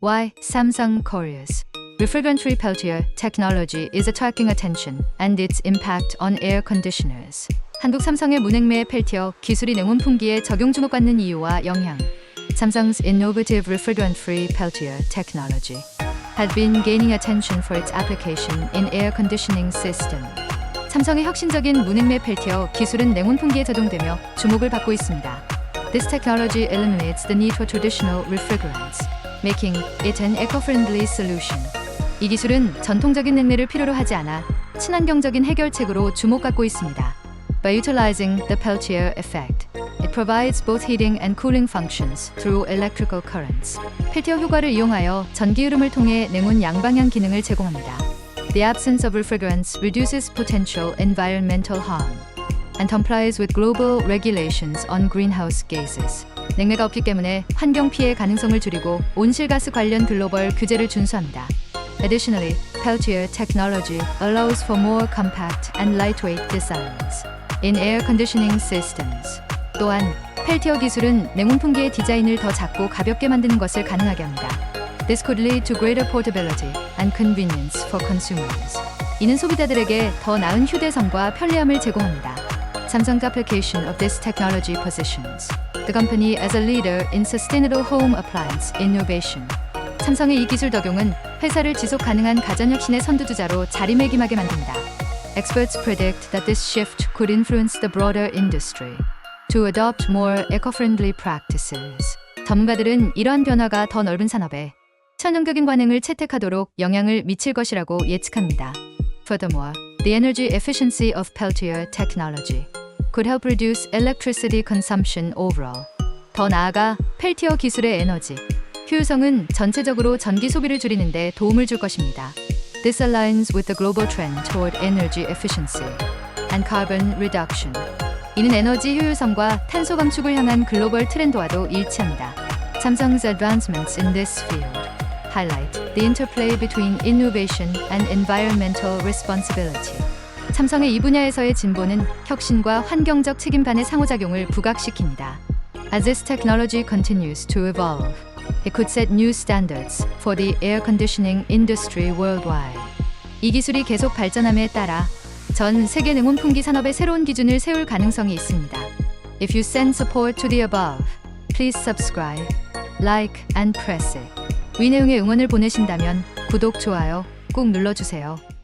Why Samsung Korea's refrigerant-free Peltier technology is attracting attention and its impact on air conditioners. 한국 삼성의 문행매의 펠티어 기술이 냉온풍기에 적용 주목받는 이유와 영향. Samsung's innovative refrigerant-free Peltier technology had been gaining attention for its application in air conditioning system. 삼성의 혁신적인 문행매 펠티어 기술은 냉온풍기에 적용되며 주목을 받고 있습니다. This technology eliminates the need for traditional refrigerants, making it an eco-friendly solution. 이 기술은 전통적인 냉매를 필요로 하지 않아 친환경적인 해결책으로 주목받고 있습니다. By utilizing the Peltier effect, it provides both heating and cooling functions through electrical currents. 펠티어 효과를 이용하여 전기 흐름을 통해 냉온 양방향 기능을 제공합니다. The absence of refrigerants reduces potential environmental harm and complies with global regulations on greenhouse gases. 냉매가 없기 때문에 환경 피해 가능성을 줄이고 온실가스 관련 글로벌 규제를 준수합니다. Additionally, Peltier technology allows for more compact and lightweight designs in air conditioning systems. 또한 펠티어 기술은 냉온풍기의 디자인을 더 작고 가볍게 만드는 것을 가능하게 합니다. This could lead to greater portability and convenience for consumers. 이는 소비자들에게 더 나은 휴대성과 편리함을 제공합니다. Samsung's application of this technology positions the company as a leader in sustainable home appliance innovation. 삼성의 이 기술 적용은 회사를 지속 가능한 가전혁신의 선두주자로 자리매김하게 만듭니다. Experts predict that this shift could influence the broader industry to adopt more eco-friendly practices. 전문가들은 이러한 변화가 더 넓은 산업에 천연적인 관행을 채택하도록 영향을 미칠 것이라고 예측합니다. Furthermore, the energy efficiency of Peltier technology could help reduce electricity consumption overall. 더 나아가 펠티어 기술의 에너지 효율성은 전체적으로 전기 소비를 줄이는 데 도움을 줄 것입니다. This aligns with the global trend toward energy efficiency and carbon reduction. 이는 에너지 효율성과 탄소 감축을 향한 글로벌 트렌드와도 일치합니다. Samsung's advancements in this field highlight the interplay between innovation and environmental responsibility. 삼성의 이 분야에서의 진보는 혁신과 환경적 책임반의 상호작용을 부각시킵니다. As this technology continues to evolve, it could set new standards for the air conditioning industry worldwide. 이 기술이 계속 발전함에 따라 전 세계 냉온풍기 산업의 새로운 기준을 세울 가능성이 있습니다. If you send support to the above, please subscribe, like and press it. 위 내용의 응원을 보내신다면 구독, 좋아요 꼭 눌러주세요.